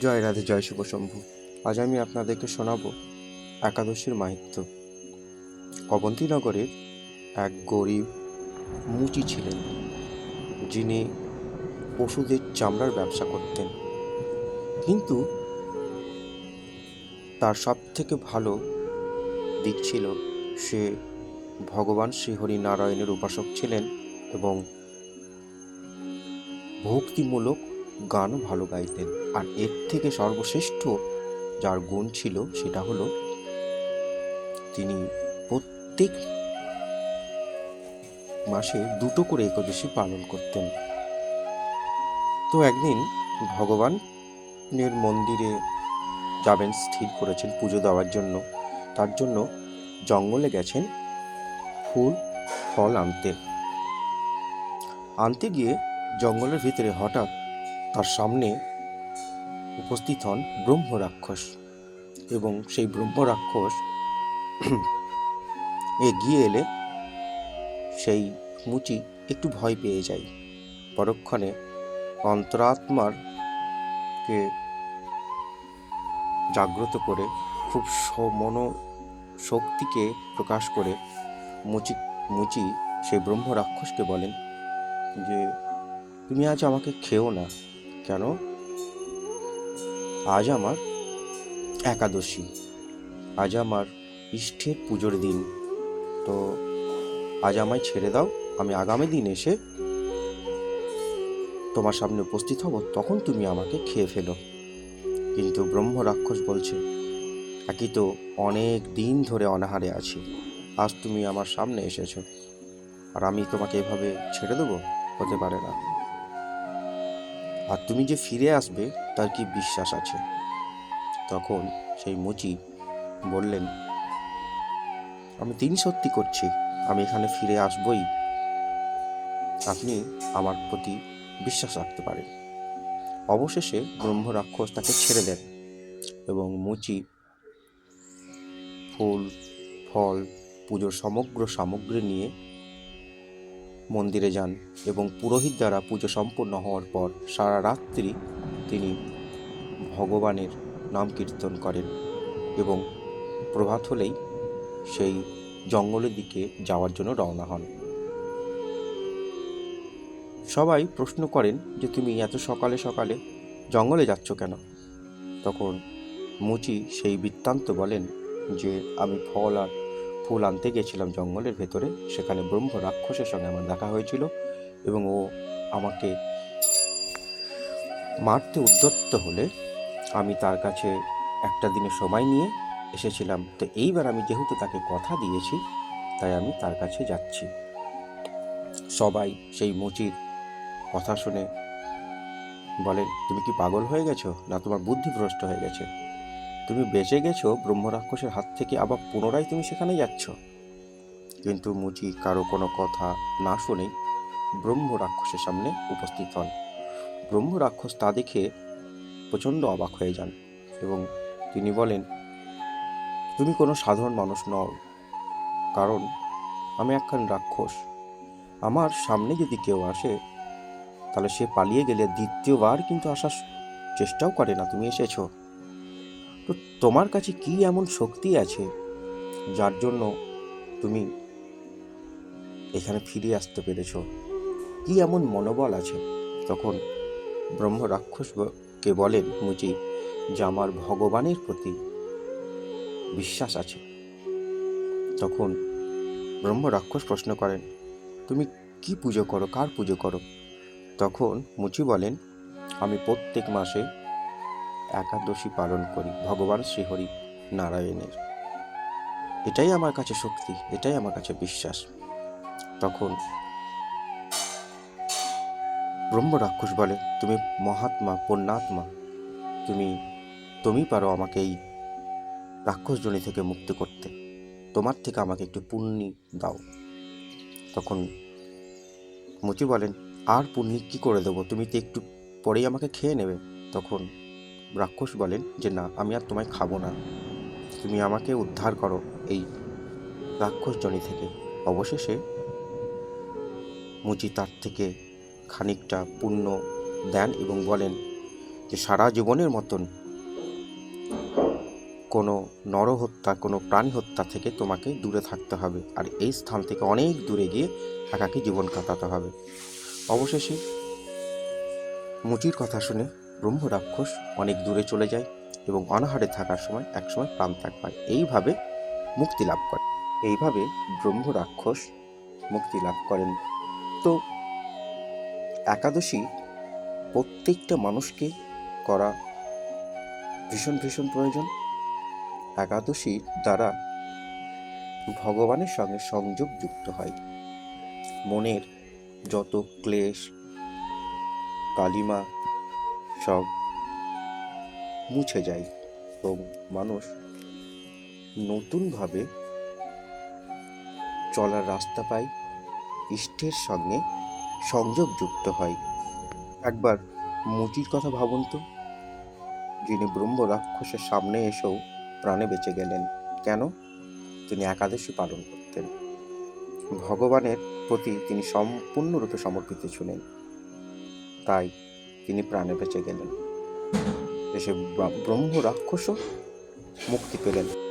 জয় রাধে, জয় শুভ শম্ভু। আজ আমি আপনাদেরকে শোনাব একাদশীর মাহিত্য। অবন্তীনগরের এক গরিব মুচি ছিলেন, যিনি পশুদের চামড়ার ব্যবসা করতেন। কিন্তু তার সব থেকে ভালো দিক ছিল, সে ভগবান শ্রীহরি নারায়ণের উপাসক ছিলেন এবং ভক্তিমূলক গানও ভালো গাইতেন। আর এর থেকে সর্বশ্রেষ্ঠ যার গুণ ছিল সেটা হলো তিনি প্রত্যেক মাসে দুটো করে একাদশী পালন করতেন। তো একদিন ভগবানের মন্দিরে যাবেন, স্থির করেছেন পুজো দেওয়ার জন্য। তার জন্য জঙ্গলে গেছেন ফুল, ফল আনতে। আনতে গিয়ে জঙ্গলের ভিতরে হঠাৎ তার সামনে উপস্থিত হন ব্রহ্ম রাক্ষস এবং সেই ব্রহ্ম রাক্ষস এগিয়ে এলে সেই মুচি একটু ভয় পেয়ে যায়। পরক্ষণে অন্তরাত্মার কে জাগ্রত করে খুব মন শক্তিকে প্রকাশ করে মুচি মুচি সেই ব্রহ্ম রাক্ষসকে বলেন যে, তুমি আজ আমাকে খেও না। কেন? আজ আমার একাদশী। আজ আমার ইষ্টের পুজোর দিন। তো আজ আমায় ছেড়ে দাও, আমি আগামী দিন এসে তোমার সামনে উপস্থিত হব, তখন তুমি আমাকে খেয়ে ফেলো। কিন্তু ব্রহ্ম রাক্ষস বলছে একই তো অনেক দিন ধরে অনাহারে আছি। আজ তুমি আমার সামনে এসেছ। আর আমি তোমাকে এভাবে ছেড়ে দেবো? হতে পারে না। আর তুমি যে ফিরে আসবে, তার কি বিশ্বাস আছে? তখন সেই মুচি বললেন, আমি দিন সত্যি করছি, আমি এখানে ফিরে আসবই। আপনি আমার প্রতি বিশ্বাস রাখতে পারেন। অবশেষে ব্রহ্ম রাক্ষস তাকে ছেড়ে দেন এবং মুচি ফুল, ফল, পুজোর সমগ্র সামগ্রী নিয়ে মন্দিরে যান এবং পুরোহিত দ্বারা পুজো সম্পন্ন হওয়ার পর সারা রাত্রি তিনি ভগবানের নাম কীর্তন করেন এবং প্রভাত হলেই সেই জঙ্গলের দিকে যাওয়ার জন্য রওনা হন। সবাই প্রশ্ন করেন যে, তুমি এত সকালে সকালে জঙ্গলে যাচ্ছ কেন? তখন মুচি সেই বৃত্তান্ত বলেন যে, আমি ফল আর ফুল আনতে গেছিলাম জঙ্গলের ভেতরে। সেখানে ব্রহ্ম রাক্ষসের সঙ্গে আমার দেখা হয়েছিল এবং ও আমাকে মারতে উদ্যত্ত হলে আমি তার কাছে একটা দিনের সময় নিয়ে এসেছিলাম। তো এইবার আমি যেহেতু তাকে কথা দিয়েছি, তাই আমি তার কাছে যাচ্ছি। সবাই সেই মুচির কথা শুনে বলেন তুমি কি পাগল হয়ে গেছো? না, তোমার বুদ্ধিভ্রষ্ট হয়ে গেছে। তুমি বেঁচে গেছো ব্রহ্ম রাক্ষসের হাত থেকে আবার পুনরায় তুমি সেখানে যাচ্ছ। কিন্তু মুচি কারও কোনো কথা না শুনেই ব্রহ্ম রাক্ষসের সামনে উপস্থিত হন। ব্রহ্ম রাক্ষস তা দেখে প্রচণ্ড অবাক হয়ে যান এবং তিনি বলেন, তুমি কোনো সাধারণ মানুষ নও, কারণ আমি একখান রাক্ষস। আমার সামনে যদি কেউ আসে, তাহলে সে পালিয়ে গেলে দ্বিতীয়বার কিন্তু আসার চেষ্টাও করে না। তুমি এসেছ। তো তোমার কাছে কি এমন শক্তি আছে যার জন্য তুমি এখানে ফিরে আসতে পেরেছ? কি এমন মনোবল আছে? তখন ব্রহ্ম রাক্ষসকে বলেন, মুচি, যে আমার ভগবানের প্রতি বিশ্বাস আছে। তখন ব্রহ্ম রাক্ষস প্রশ্ন করেন, তুমি কি পুজো করো? কার পুজো করো? তখন মুচি বলেন, আমি প্রত্যেক মাসে একাদশী পালন করি, ভগবান শ্রীহরি নারায়ণের। এটাই আমার কাছে শক্তি, এটাই আমার কাছে বিশ্বাস। তখন ব্রহ্ম রাক্ষস বলে, তুমি মহাত্মা, পুণ্যাত্মা, তুমি তুমি পারো আমাকে এই রাক্ষসজনী থেকে মুক্তি করতে। তোমার থেকে আমাকে একটু পুণ্যি দাও। তখন মুচি বলেন, আর পুণ্যি কী করে দেবো? তুমি তো একটু পরেই আমাকে খেয়ে নেবে। তখন রাক্ষস বলেন যে, না, আমি আর তোমায় খাব না। তুমি আমাকে উদ্ধার করো এই রাক্ষসজনী থেকে। অবশেষে মুচি তার থেকে খানিকটা পুণ্য দেন এবং বলেন যে, সারা জীবনের মতন কোনো নরহত্যা, কোনো প্রাণী হত্যা থেকে তোমাকে দূরে থাকতে হবে। আর এই স্থান থেকে অনেক দূরে গিয়ে একাকী জীবন কাটাতে হবে। অবশেষে মুচির কথা শুনে ব্রহ্ম রাক্ষস অনেক দূরে চলে যায় এবং অনাহারে থাকার সময় একসময় প্রাণ ত্যাগ পায়। এইভাবে মুক্তি লাভ করে। এইভাবে ব্রহ্ম রাক্ষস মুক্তি লাভ করেন। তো একাদশী প্রত্যেকটা মানুষকে করা ভীষণ ভীষণ প্রয়োজন। একাদশীর দ্বারা ভগবানের সঙ্গে সংযোগ যুক্ত হয়। মনের যত ক্লেশ, কালিমা সব মুছে যায় এবং মানুষ নতুনভাবে চলার রাস্তা পায়, ইষ্টের সঙ্গে সংযোগ যুক্ত হয়। একবার মুচির কথা ভাবুন তো, যিনি ব্রহ্ম রাক্ষসের সামনে এসেও প্রাণে বেঁচে গেলেন, কেন? তিনি একাদশী পালন করতেন। ভগবানের প্রতি তিনি সম্পূর্ণরূপে সমর্পিত ছিলেন। তাই তিনি প্রাণে বেঁচে গেলেন। এসে ব্রহ্ম রাক্ষসও মুক্তি পেলেন।